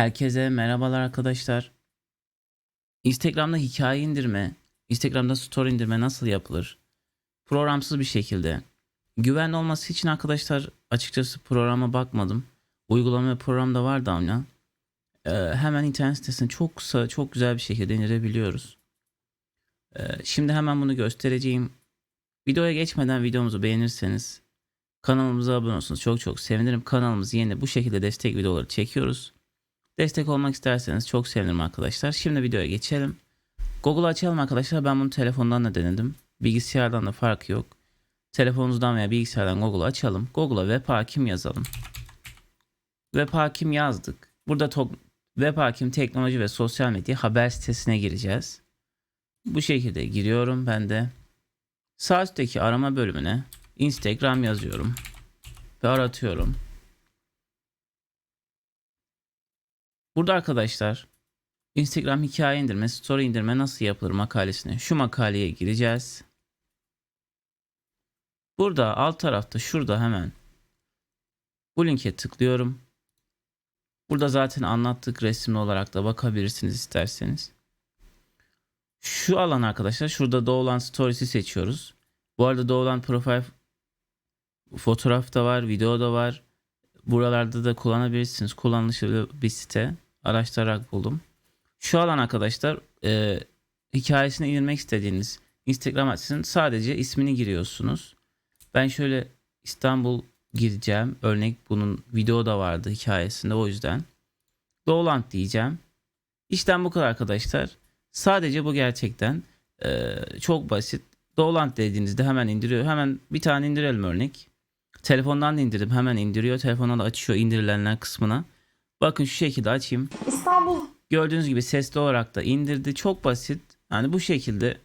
Herkese merhabalar arkadaşlar. Instagram'da hikaye indirme, Instagram'da story indirme nasıl yapılır? Programsız bir şekilde. Güvenli olması için arkadaşlar açıkçası programa bakmadım. Uygulama ve program da vardı ama e, hemen internet sitesine çok kısa, çok güzel bir şekilde indirebiliyoruz. E, şimdi hemen bunu göstereceğim. Videoya geçmeden videomuzu beğenirseniz kanalımıza abone olursanız çok çok sevinirim. Kanalımız yeni bu şekilde destek videoları çekiyoruz. Destek olmak isterseniz çok sevinirim arkadaşlar. Şimdi videoya geçelim. Google açalım arkadaşlar. Ben bunu telefondan da denedim. Bilgisayardan da farkı yok. Telefonunuzdan veya bilgisayardan Google açalım. Google'a web hakim yazalım. Web hakim yazdık. Burada web hakim teknoloji ve sosyal medya haber sitesine gireceğiz. Bu şekilde giriyorum ben de. Sağ üstteki arama bölümüne Instagram yazıyorum. Ve aratıyorum. Burada arkadaşlar Instagram hikaye indirme, story indirme nasıl yapılır makalesine şu makaleye gireceğiz. Burada alt tarafta şurada hemen bu linke tıklıyorum. Burada zaten anlattık resimli olarak da bakabilirsiniz isterseniz. Şu alan arkadaşlar şurada doğulan stories'i seçiyoruz. Bu arada doğulan profil fotoğraf da var, video da var. Buralarda da kullanabilirsiniz. Kullanışlı bir site. Araştırarak buldum. Şu alan arkadaşlar e, hikayesine indirmek istediğiniz Instagram adresinin sadece ismini giriyorsunuz. Ben şöyle İstanbul gireceğim. Örnek bunun video da vardı hikayesinde o yüzden. Doland diyeceğim. İşten bu kadar arkadaşlar. Sadece bu gerçekten e, çok basit. Doland dediğinizde hemen indiriyor. Hemen bir tane indirelim örnek. Telefondan da indirdim. Hemen indiriyor. Telefondan da açıyor indirilenler kısmına. Bakın şu şekilde açayım. İstanbul Gördüğünüz gibi sesli olarak da indirdi. Çok basit. Yani bu şekilde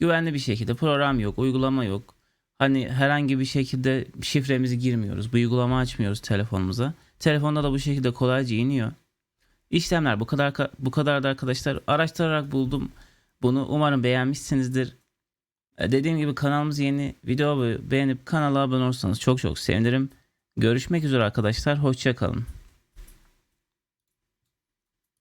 güvenli bir şekilde program yok, uygulama yok. Hani herhangi bir şekilde şifremizi girmiyoruz. Bu uygulama açmıyoruz telefonumuza. Telefonda da bu şekilde kolayca iniyor. İşlemler bu kadar bu kadar da arkadaşlar araştırarak buldum. Bunu umarım beğenmişsinizdir. E, Dediğim gibi kanalımız yeni. Videoyu beğenip kanala abone olursanız çok çok sevinirim. Görüşmek üzere arkadaşlar. Hoşçakalın.